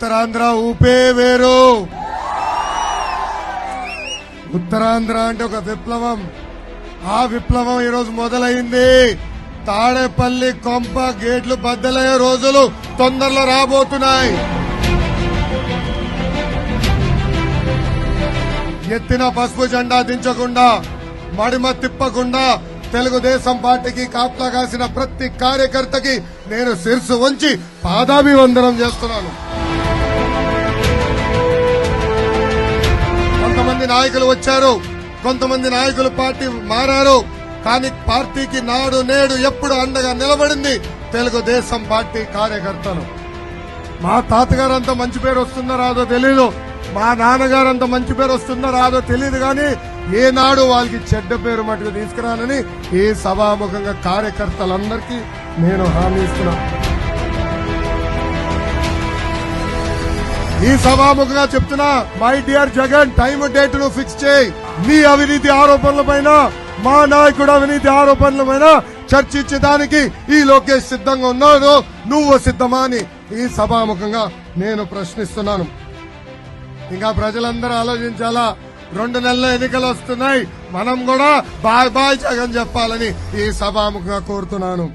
ఉత్తరాంధ్ర ఊపే వేరు. ఉత్తరాంధ్ర అంటే ఒక విప్లవం. ఆ విప్లవం ఈరోజు మొదలైంది. తాడేపల్లి కొంప గేట్లు బద్దలయ్యే రోజులు తొందరలో రాబోతున్నాయి. ఎత్తిన పసుపు జెండా దించకుండా మడిమ తిప్పకుండా తెలుగుదేశం పార్టీకి కాపలా కాసిన ప్రతి కార్యకర్తకి నేను శిరసు వంచి పాదాభివందనం చేస్తున్నాను. నాయకులు వచ్చారు. కొంతమంది నాయకులు పార్టీ మారారు. కానీ పార్టీకి నాడు నేడు ఎప్పుడు అండగా నిలబడింది తెలుగుదేశం పార్టీ కార్యకర్తలు. మా తాతగారు అంత మంచి పేరు వస్తుందో రాదో తెలీదు. మా నాన్నగారు అంత మంచి పేరు వస్తుందో రాదో తెలియదు కానీ ఏనాడు వాళ్ళకి చెడ్డ పేరు మటుకు తీసుకురానని ఈ సభాముఖంగా కార్యకర్తలందరికీ నేను హామీ ఇస్తున్నాను. ఈ సభాముఖంగా చెప్తున్నా మై డియర్ జగన్ టైం డేట్ను ఫిక్స్ చేయి. నీ అవినీతి ఆరోపణల పైన మా నాయకుడు అవినీతి ఆరోపణల పైన చర్చించడానికి ఈ లోకేష్ సిద్ధంగా ఉన్నాడు. నువ్వు సిద్ధమా అని ఈ సభాముఖంగా నేను ప్రశ్నిస్తున్నాను. ఇంకా ప్రజలందరూ ఆలోచించాలా? రెండు నెలల ఎన్నికలు వస్తున్నాయి. మనం కూడా బాయ్ బాయ్ జగన్ చెప్పాలని ఈ సభాముఖంగా కోరుతున్నాను.